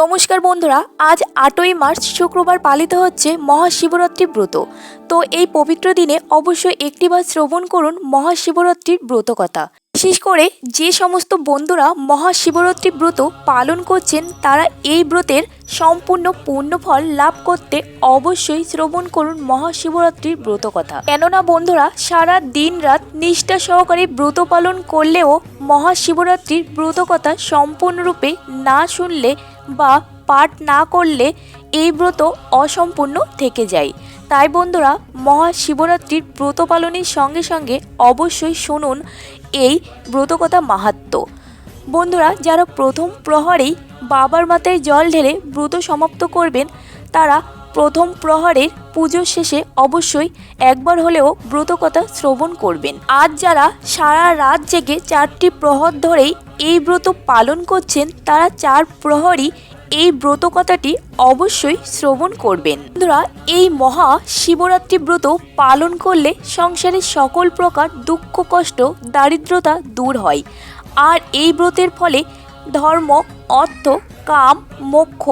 নমস্কার বন্ধুরা, আজ আটই মার্চ শুক্রবার পালিত হচ্ছে মহাশিবরাত্রি ব্রত। তো এই পবিত্র দিনে অবশ্যই একটিবার শ্রবণ করুন মহাশিবরাত্রির ব্রত কথা বিশেষ করে যে সমস্ত বন্ধুরা মহাশিবরাত্রি ব্রত পালন করছেন, তারা এই ব্রতের সম্পূর্ণ পূর্ণফল লাভ করতে অবশ্যই শ্রবণ করুন মহাশিবরাত্রির ব্রত কথা কেননা বন্ধুরা, সারা দিন রাত নিষ্ঠা সহকারে ব্রত পালন করলেও মহাশিবরাত্রির ব্রত কথা সম্পূর্ণরূপে না শুনলে বা পাঠ না করলে এই ব্রত অসম্পূর্ণ থেকে যায়। তাই বন্ধুরা, মহাশিবরাত্রির ব্রত পালনের সঙ্গে সঙ্গে অবশ্যই শুনুন এই ব্রতকথা মাহাত্ম। বন্ধুরা, যারা প্রথম প্রহরেই বাবার মাথায় জল ঢেলে ব্রত সমাপ্ত করবেন, তারা প্রথম প্রহরের পুজোর শেষে অবশ্যই একবার হলেও ব্রতকথা শ্রবণ করবেন। আজ যারা সারা রাত জেগে চারটি প্রহর ধরেই এই ব্রত পালন করছেন, তারা চার প্রহরই এই ব্রত কথাটি অবশ্যই শ্রবণ করবেন। বন্ধুরা, এই মহা শিবরাত্রি ব্রত পালন করলে সংসারের সকল প্রকার দুঃখ, কষ্ট, দারিদ্রতা দূর হয়। আর এই ব্রতের ফলে ধর্ম, অর্থ, কাম, মোক্ষ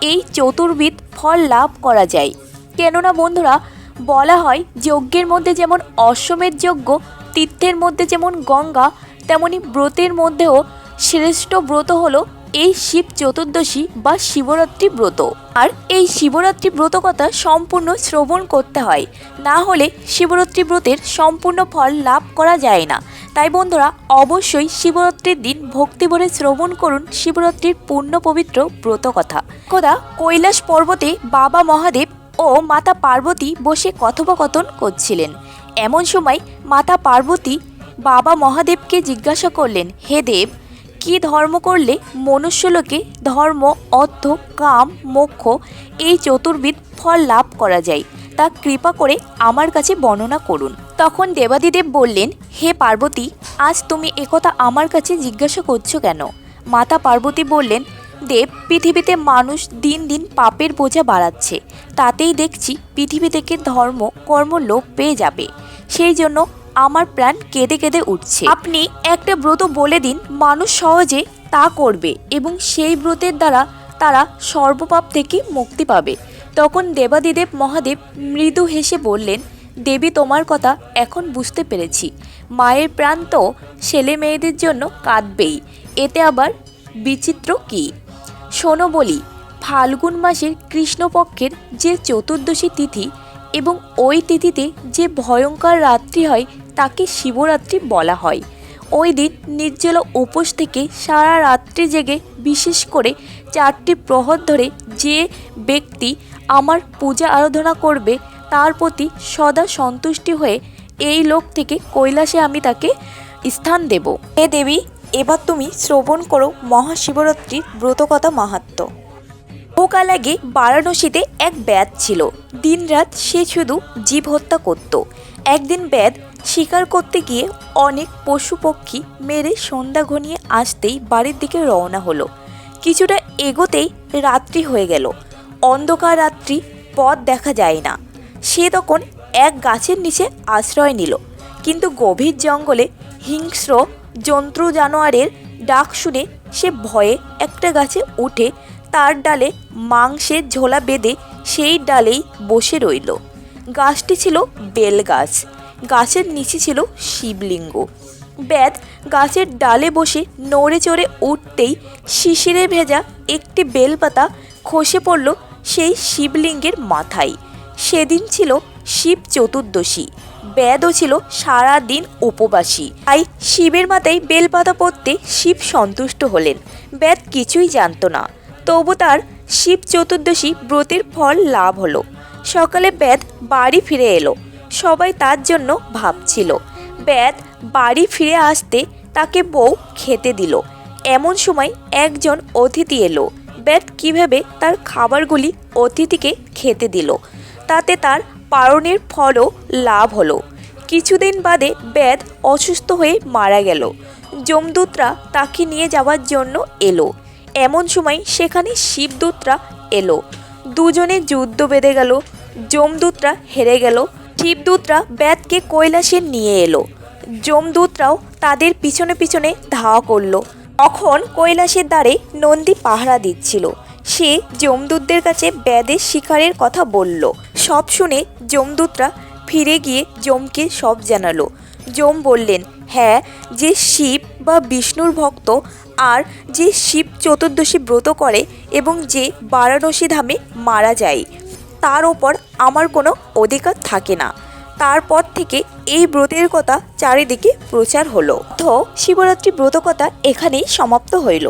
এই চতুর্বিধ ফল লাভ করা যায়। কেননা বন্ধুরা, বলা হয় যজ্ঞের মধ্যে যেমন অশ্বমেধ যজ্ঞ তীর্থের মধ্যে যেমন গঙ্গা, তেমনি ব্রতের মধ্যেও শ্রেষ্ঠ ব্রত হলো এই শিব চতুর্দশী বা শিবরাত্রি ব্রত। আর এই শিবরাত্রি ব্রত কথা সম্পূর্ণ শ্রবণ করতে হয়। না হলে শিবরাত্রি ব্রতের সম্পূর্ণ ফল লাভ করা যায় না। তাই বন্ধুরা, অবশ্যই শিবরাত্রির দিন ভক্তিভরে শ্রবণ করুন শিবরাত্রির পূর্ণ পবিত্র ব্রত কথা। কোদা কৈলাস পর্বতে বাবা মহাদেব ও মাতা পার্বতী বসে কথোপকথন করছিলেন। এমন সময় মাতা পার্বতী বাবা মহাদেবকে জিজ্ঞাসা করলেন, হে দেব কি ধর্ম করলে মনুষ্যলোকে ধর্ম, অর্থ, কাম, মোক্ষ এই চতুর্বিধ ফল লাভ করা যায়? তা কৃপা করে আমার কাছে বর্ণনা করুন। তখন দেবাদিদেব বললেন, হে পার্বতী, আজ তুমি একথা আমার কাছে জিজ্ঞাসা করছ কেন? মাতা পার্বতী বললেন, দেব, পৃথিবীতে মানুষ দিন দিন পাপের বোঝা বাড়াচ্ছে। তাতেই দেখছি পৃথিবী থেকে ধর্ম, কর্ম লোপ পেয়ে যাবে। সেই জন্য আমার প্রাণ কেঁদে কেঁদে উঠছে। আপনি একটা ব্রত বলে দিন, মানুষ সহজে তা করবে এবং সেই ব্রতের দ্বারা তারা সর্বপাপ থেকে মুক্তি পাবে। তখন দেবাদিদেব মহাদেব মৃদু হেসে বললেন, দেবী, তোমার কথা এখন বুঝতে পেরেছি। মায়ের প্রাণ তো ছেলে মেয়েদের জন্য কাঁদবেই, এতে আবার বিচিত্র কী? শোনো বলি, ফাল্গুন মাসের কৃষ্ণপক্ষের যে চতুর্দশী তিথি এবং ওই তিথিতে যে ভয়ঙ্কর রাত্রি হয় তাকে শিবরাত্রি বলা হয়। ওই দিন নির্জলা উপোস থেকে সারা রাত্রি জেগে বিশেষ করে চারটি প্রহর ধরে যে ব্যক্তি আমার পূজা আরাধনা করবে তার প্রতি সদা সন্তুষ্টি হয়ে এই লোক থেকে কৈলাসে আমি তাকে স্থান দেব। হে দেবী, এবার তুমি শ্রবণ করো মহাশিবরাত্রির ব্রতকথা মাহাত্ম্য বহুকাল আগে বারাণসীতে এক ব্যাদ ছিল। দিনরাত সে শুধু জীব হত্যা করত। একদিন ব্যাদ শিকার করতে গিয়ে অনেক পশু পক্ষী মেরে সন্ধ্যা ঘনিয়ে আসতেই বাড়ির দিকে রওনা হলো। কিছুটা এগোতেই রাত্রি হয়ে গেল। অন্ধকার রাত্রি, পথ দেখা যায় না। সে তখন এক গাছের নিচে আশ্রয় নিল। কিন্তু গভীর জঙ্গলে হিংস্র জন্তু জানোয়ারের ডাক শুনে সে ভয়ে একটা গাছে উঠে তার ডালে মাংসের ঝোলা বেঁধে সেই ডালেই বসে রইল। গাছটি ছিল বেল গাছ। গাছের নিচে ছিল শিবলিঙ্গ। ব্যাদ গাছের ডালে বসে নড়ে চড়ে উঠতেই শিশিরে ভেজা একটি বেলপাতা খসে পড়ল সেই শিবলিঙ্গের মাথায়। সেদিন ছিল শিব চতুর্দশী। ব্যাদও ছিল সারা দিন উপবাসী। তাই শিবের মাথায় বেলপাতা পড়তে শিব সন্তুষ্ট হলেন। ব্যাদ কিছুই জানতো না। তবু তার শিব চতুর্দশী ব্রতের ফল লাভ হলো। সকালে ব্যাদ বাড়ি ফিরে এলো। সবাই তার জন্য ভাবছিল। ব্যাদ বাড়ি ফিরে আসতে তাকে বউ খেতে দিল। এমন সময় একজন অতিথি এলো। ব্যাদ কীভাবে তার খাবারগুলি অতিথিকে খেতে দিল, তাতে তার পারণের ফলও লাভ হলো। কিছুদিন বাদে ব্যাদ অসুস্থ হয়ে মারা গেল। যমদূতরা তাকে নিয়ে যাওয়ার জন্য এলো। এমন সময় সেখানে শিবদূতরা এলো। দুজনে যুদ্ধ বেঁধে গেল। যমদূতরা হেরে গেল। শিবদূতরা ব্যাদকে কৈলাসে নিয়ে এলো। যমদূতরাও তাদের পিছনে পিছনে ধাওয়া করল। তখন কৈলাসের দ্বারে নন্দী পাহারা দিচ্ছিল। সে যমদূতদের কাছে ব্যাদের শিকারের কথা বলল। সব শুনে যমদূতরা ফিরে গিয়ে যমকে সব জানালো। যম বললেন হ্যাঁ যে শিব বা বিষ্ণুর ভক্ত আর যে শিব চতুর্দশী ব্রত করে এবং যে বারাণসী ধামে মারা যায় তার ওপর আমার কোনো অধিকার থাকে না। তারপর থেকে এই ব্রতের কথা চারিদিকে প্রচার হলো। তো শিবরাত্রি ব্রত কথা এখানেই সমাপ্ত হইল।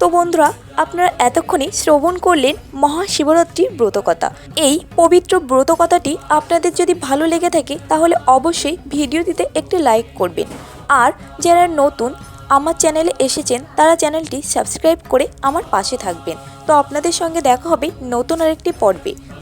তো বন্ধুরা, আপনারা এতক্ষণে শ্রবণ করলেন মহাশিবরাত্রির ব্রতকথা এই পবিত্র ব্রতকথাটি আপনাদের যদি ভালো লেগে থাকে, তাহলে অবশ্যই ভিডিওটিতে একটি লাইক করবেন। আর যারা নতুন আমার চ্যানেলে এসেছেন, তারা চ্যানেলটি সাবস্ক্রাইব করে আমার পাশে থাকবেন। তো আপনাদের সঙ্গে দেখা হবে নতুন আরেকটি পর্বে।